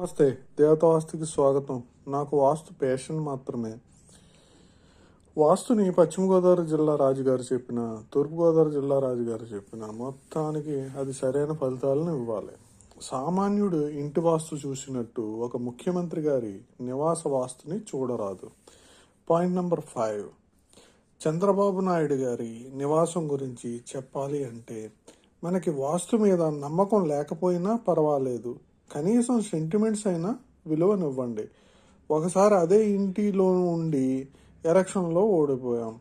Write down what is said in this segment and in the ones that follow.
నమస్తే దేవతావాస్తుకి స్వాగతం. నాకు వాస్తు ప్యాషన్ మాత్రమే. వాస్తుని పశ్చిమ గోదావరి జిల్లా రాజుగారు చెప్పిన తూర్పుగోదావరి జిల్లా రాజుగారు చెప్పిన మొత్తానికి అది సరైన ఫలితాలను ఇవ్వాలి. సామాన్యుడు ఇంటి వాస్తు చూసినట్టు ఒక ముఖ్యమంత్రి గారి నివాస వాస్తుని చూడరాదు. Point number five. Chandrababu Naidu గారి నివాసం గురించి చెప్పాలి అంటే మనకి వాస్తు మీద నమ్మకం లేకపోయినా పర్వాలేదు. కనీసం సెంటిమెంట్స్ అయినా విలువనివ్వండి. ఒకసారి అదే ఇంటిలో ఉండి ఎలక్షన్లో ఓడిపోయాం.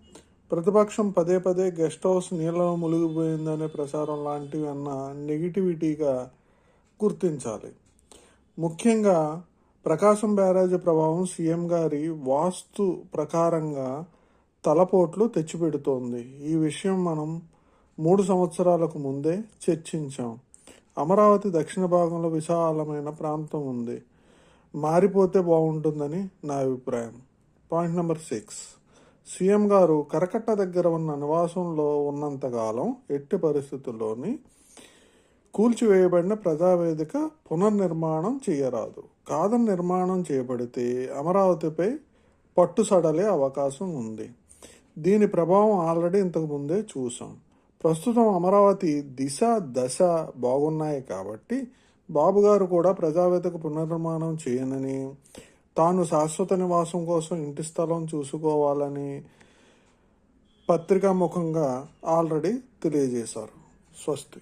ప్రతిపక్షం పదే పదే గెస్ట్ హౌస్ నీళ్ళలో మునిగిపోయిందనే ప్రచారం లాంటివి అన్న నెగిటివిటీగా గుర్తించాలి. ముఖ్యంగా ప్రకాశం బ్యారేజ్ ప్రభావం సీఎం గారి వాస్తు ప్రకారంగా తలపోట్లు తెచ్చిపెడుతోంది. ఈ విషయం మనం మూడు సంవత్సరాలకు ముందే చర్చించాం. అమరావతి దక్షిణ భాగంలో విశాలమైన ప్రాంతం ఉంది. మారిపోతే బాగుంటుందని నా అభిప్రాయం. Point number six. సీఎం గారు కరకట్ట దగ్గర ఉన్న నివాసంలో ఉన్నంతకాలం ఎట్టి పరిస్థితుల్లోని కూల్చివేయబడిన ప్రజావేదిక పునర్నిర్మాణం చేయరాదు. కాదని నిర్మాణం చేయబడితే అమరావతిపై పట్టు సడలే అవకాశం ఉంది. దీని ప్రభావం ఆల్రెడీ ఇంతకు ముందే చూసాం ప్రస్తుతం అమరావతి దిశ దశ బాగున్నాయి కాబట్టి బాబు గారు కూడా ప్రజావేదిక పునర్నిర్మాణం చేయనని తాను శాశ్వత నివాసం కోసం ఇంటి స్థలం చూసుకోవాలని పత్రికా ముఖంగా ఆల్రెడీ తెలియజేశారు. స్వస్తి.